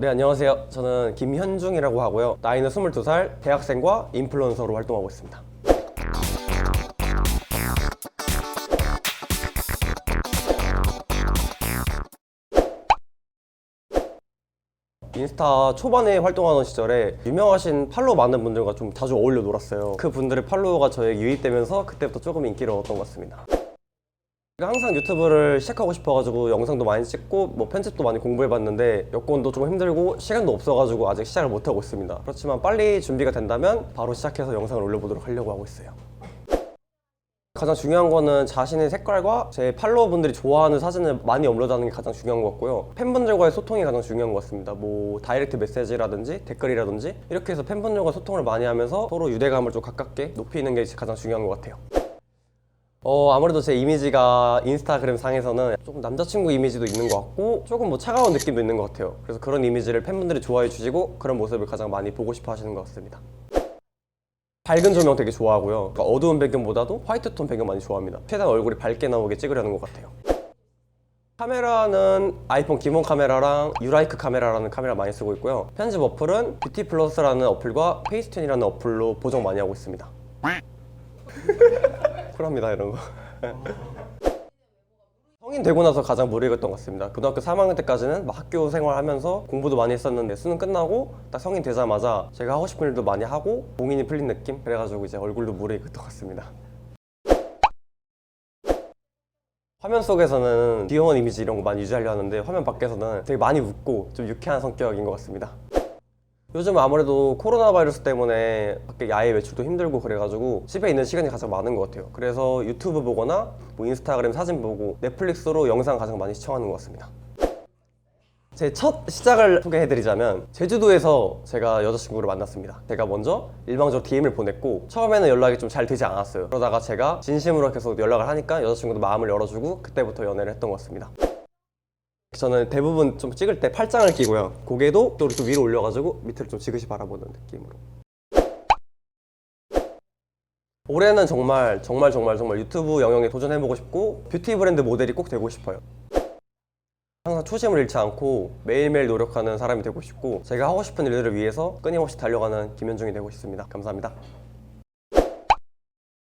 네 안녕하세요. 저는 김현중이라고 하고요. 나이는 22살 대학생과 인플루언서로 활동하고 있습니다. 인스타 초반에 활동하던 시절에 유명하신 팔로워 많은 분들과 좀 자주 어울려 놀았어요. 그 분들의 팔로워가 저에게 유입되면서 그때부터 조금 인기를 얻었던 것 같습니다 항상 유튜브를 시작하고 싶어가지고 영상도 많이 찍고 뭐 편집도 많이 공부해봤는데 여건도 좀 힘들고 시간도 없어가지고 아직 시작을 못하고 있습니다. 그렇지만 빨리 준비가 된다면 바로 시작해서 영상을 올려보도록 하려고 하고 있어요. 가장 중요한 거는 자신의 색깔과 제 팔로워분들이 좋아하는 사진을 많이 업로드하는 게 가장 중요한 것 같고요. 팬분들과의 소통이 가장 중요한 것 같습니다. 뭐 다이렉트 메시지라든지 댓글이라든지 이렇게 해서 팬분들과 소통을 많이 하면서 서로 유대감을 좀 가깝게 높이는 게 가장 중요한 것 같아요 어 아무래도 제 이미지가 인스타그램 상에서는 조금 남자친구 이미지도 있는 것 같고 조금 뭐 차가운 느낌도 있는 것 같아요. 그래서 그런 이미지를 팬분들이 좋아해 주시고 그런 모습을 가장 많이 보고 싶어 하시는 것 같습니다. 밝은 조명 되게 좋아하고요. 그러니까 어두운 배경보다도 화이트 톤 배경 많이 좋아합니다. 최대한 얼굴이 밝게 나오게 찍으려는 것 같아요. 카메라는 아이폰 기본 카메라랑 유라이크 카메라라는 카메라 많이 쓰고 있고요. 편집 어플은 뷰티 플러스라는 어플과 페이스툰이라는 어플로 보정 많이 하고 있습니다 쿨합니다 이런 거. 성인 되고 나서 가장 무리했던 것 같습니다. 고등학교 3학년 때까지는 막 학교 생활하면서 공부도 많이 했었는데 수능 끝나고 딱 성인 되자마자 제가 하고 싶은 일도 많이 하고 봉인이 풀린 느낌? 그래가지고 이제 얼굴도 무리했던 것 같습니다. 화면 속에서는 귀여운 이미지 이런 거 많이 유지하려 하는데 화면 밖에서는 되게 많이 웃고 좀 유쾌한 성격인 것 같습니다 요즘 아무래도 코로나 바이러스 때문에 밖에 야외 외출도 힘들고 그래가지고 집에 있는 시간이 가장 많은 것 같아요. 그래서 유튜브 보거나 뭐 인스타그램 사진 보고 넷플릭스로 영상 가장 많이 시청하는 것 같습니다. 제 첫 시작을 소개해드리자면 제주도에서 제가 여자친구를 만났습니다. 제가 먼저 일방적으로 DM을 보냈고 처음에는 연락이 좀 잘 되지 않았어요. 그러다가 제가 진심으로 계속 연락을 하니까 여자친구도 마음을 열어주고 그때부터 연애를 했던 것 같습니다 저는 대부분 좀 찍을 때 팔짱을 끼고요. 고개도 또 이렇게 위로 올려가지고 밑을 좀 지그시 바라보는 느낌으로. 올해는 정말 정말 정말 정말 유튜브 영역에 도전해보고 싶고 뷰티 브랜드 모델이 꼭 되고 싶어요. 항상 초심을 잃지 않고 매일매일 노력하는 사람이 되고 싶고 제가 하고 싶은 일들을 위해서 끊임없이 달려가는 김현중이 되고 싶습니다. 감사합니다.